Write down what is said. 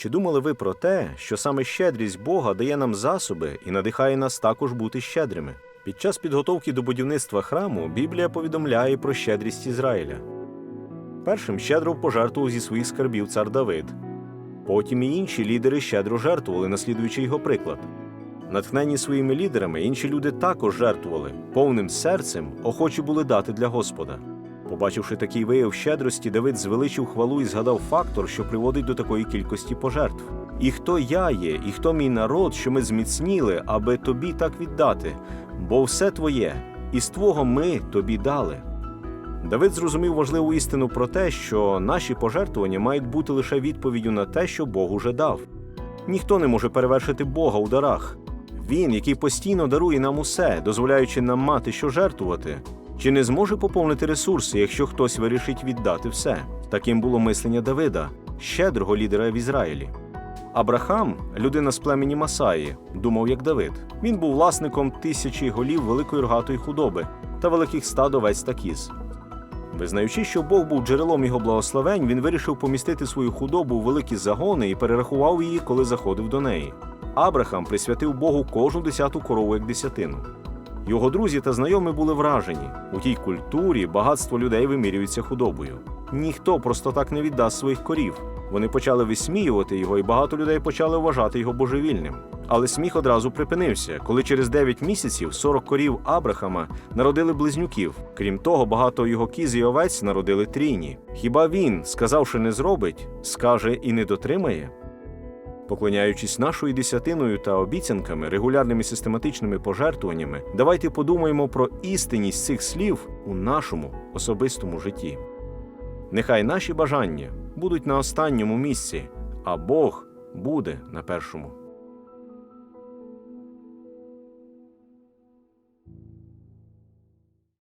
Чи думали ви про те, що саме щедрість Бога дає нам засоби і надихає нас також бути щедрими? Під час підготовки до будівництва храму Біблія повідомляє про щедрість Ізраїля. Першим щедро пожертвував зі своїх скарбів цар Давид. Потім і інші лідери щедро жертвували, наслідуючи його приклад. Натхнені своїми лідерами, інші люди також жертвували, повним серцем охочі були дати для Господа. Побачивши такий вияв щедрості, Давид звеличив хвалу і згадав фактор, що приводить до такої кількості пожертв. І хто я є, і хто мій народ, що ми зміцніли, аби тобі так віддати, бо все твоє, і з твого ми тобі дали. Давид зрозумів важливу істину про те, що наші пожертвування мають бути лише відповіддю на те, що Бог уже дав. Ніхто не може перевершити Бога у дарах. Він, який постійно дарує нам усе, дозволяючи нам мати що жертвувати, чи не зможе поповнити ресурси, якщо хтось вирішить віддати все? Таким було мислення Давида, щедрого лідера в Ізраїлі. Абрахам, людина з племені Масаї, думав як Давид. Він був власником тисячі голів великої рогатої худоби та великих стад овець та кіз. Визнаючи, що Бог був джерелом його благословень, він вирішив помістити свою худобу у великі загони і перерахував її, коли заходив до неї. Абрахам присвятив Богу кожну десяту корову як десятину. Його друзі та знайомі були вражені. У тій культурі багатство людей вимірюється худобою. Ніхто просто так не віддасть своїх корів. Вони почали висміювати його, і багато людей почали вважати його божевільним. Але сміх одразу припинився, коли через 9 місяців 40 корів Абрахама народили близнюків. Крім того, багато його кіз і овець народили трійні. Хіба він, сказавши не зробить, скаже і не дотримає? Поклоняючись нашою десятиною та обіцянками, регулярними систематичними пожертвуваннями, давайте подумаємо про істинність цих слів у нашому особистому житті. Нехай наші бажання будуть на останньому місці, а Бог буде на першому.